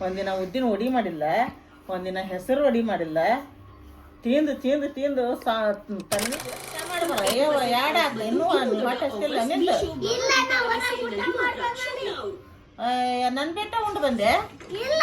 ಒಂದಿನ ಉದ್ದಿನ ಒಡಿ ಮಾಡಿಲ್ಲ ಒಂದಿನ ಹೆಸರು ಒಡಿ ಮಾಡಿಲ್ಲ ತಿಂದು ತಿಂದು ತಿಂದು ಇನ್ನೂ ಹೊಟ್ಟೆ ನಿಂದು? ನನ್ ಬೆಟ್ಟ ಉಂಡು ಬಂದೆ? ಇಲ್ಲ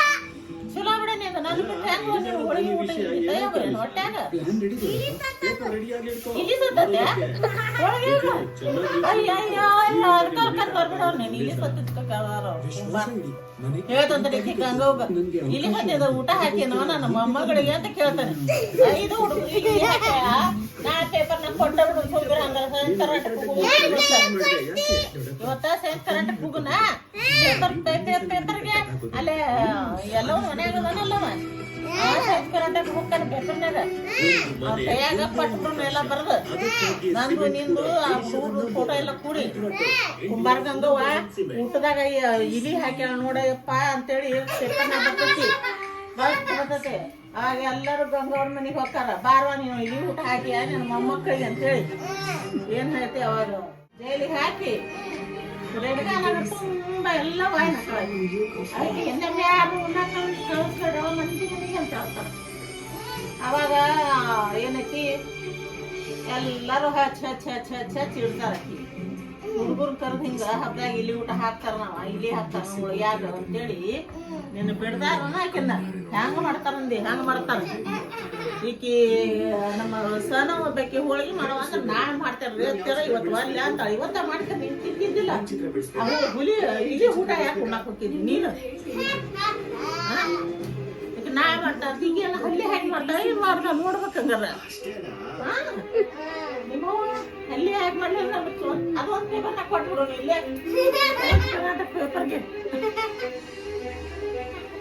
ಇಲ್ಲಿ ಸತ್ತಿದ ಊಟ ಹಾಕಿನೋ ನನ್ನ ಮೊಮ್ಮಗಳಿಗೆ ಅಂತ ಕೇಳ್ತಾನೆ. ಐದು ಹುಡುಗ ನಾ ಪೇಪರ್ ಕೊಟ್ಟ ಅಲ್ಲೇ ಹೋಗ್ತಾನೆ ಕೈಯಾಗ ಎಲ್ಲ ಬರ್ದು ನಂದು ನಿಂದು ಆ ಮೂರು ಫೋಟೋ ಎಲ್ಲ ಕೂಡಿ. ಕುಂಬಾರ ಗಂಗವ್ವ ಊಟದಾಗ ಇಲಿ ಹಾಕ್ಯಾವ ನೋಡಪ್ಪ ಅಂತೇಳಿ ಬರ್ತೈತಿ. ಆಗ ಎಲ್ಲರೂ ಗಂಗವ್ರ ಮನೆಗೆ ಹೋಗ್ತಾರ. ಬಾರ್ವಾ ನೀವು ಇಲಿ ಊಟ ಹಾಕಿಯ ನನ್ನ ಮೊಮ್ಮಕ್ಕಳಿಗೆ ಅಂತೇಳಿ. ಏನ್ ಹೇಳ್ತಿ ಅವಾಗ? ಜೈಲಿ ಹಾಕಿ ತುಂಬಾ ಎಲ್ಲ ವಾಯ್ ಅದಕ್ಕೆ ಎಂದೆಮ್ಮೆ ಯಾರು ಕಳಿಸ್ಬೇಡ, ಮಂದಿ ಅಂತ ಅವಾಗ ಏನೈತಿ? ಎಲ್ಲರೂ ಹಚ್ಚ ಹಚ್ಚ ಹಚ್ಚ ಹಚ್ಚ ಇಡ್ತಾರ. ಹುಡುಗರು ಕರೆದು ಹಿಂಗ ಹಬ್ಬದಾಗ ಇಲ್ಲಿ ಊಟ ಹಾಕ್ತಾರ ನಾವ, ಇಲ್ಲಿ ಹಾಕ್ತಾರ ಯಾರು ಅಂತೇಳಿ ನಿನ್ನ ಬಿಡ್ದಾರ ಆಕಿನ್ನ. ಹೆಂಗ ಮಾಡ್ತಾರಂದಿ ಹೆಂಗ ಮಾಡ್ತಾರ? ಈಕಿ, ನಮ್ಮ ಸನ ಒಬ್ಬಾಕಿ ಹೋಳಿಗೆ ಮಾಡುವ ಅಂದ್ರೆ ನಾಳೆ ಮಾಡ್ತಾರ ಅಂತಾರ? ಇವತ್ತು ಬರ್ಲಿ ಅಂತ ಇವತ್ತ ಮಾಡ್ತಾರೆ ನೀನ್ ತಿಂತಿದ್ದಿಲ್ಲ. ಅವು ಹುಲಿ ಇಲ್ಲಿ ಊಟ ಯಾಕೆ ಉಣ್ಣಾಕ್ ಹೋಗ್ತಿದ್ವಿ ನೀನು? ನಾಳೆ ಮಾಡ್ತಾರ? ಹಿಂಗೆಲ್ಲ ಹಲ್ಲಿ ಹಾಕಿ ಮಾಡ್ತಾರ ಏನ್ ಮಾಡ್ದ ನೋಡ್ಬೇಕು ಹಂಗಾರ ಮಾಡ್ಲಿಲ್ಲ ಅದೊಂದು ಪೇಪರ್ನ ಕೊಟ್ಬಿಡೋಣ ಇಲ್ಲೇ. ಪೇಪರ್ಗೆ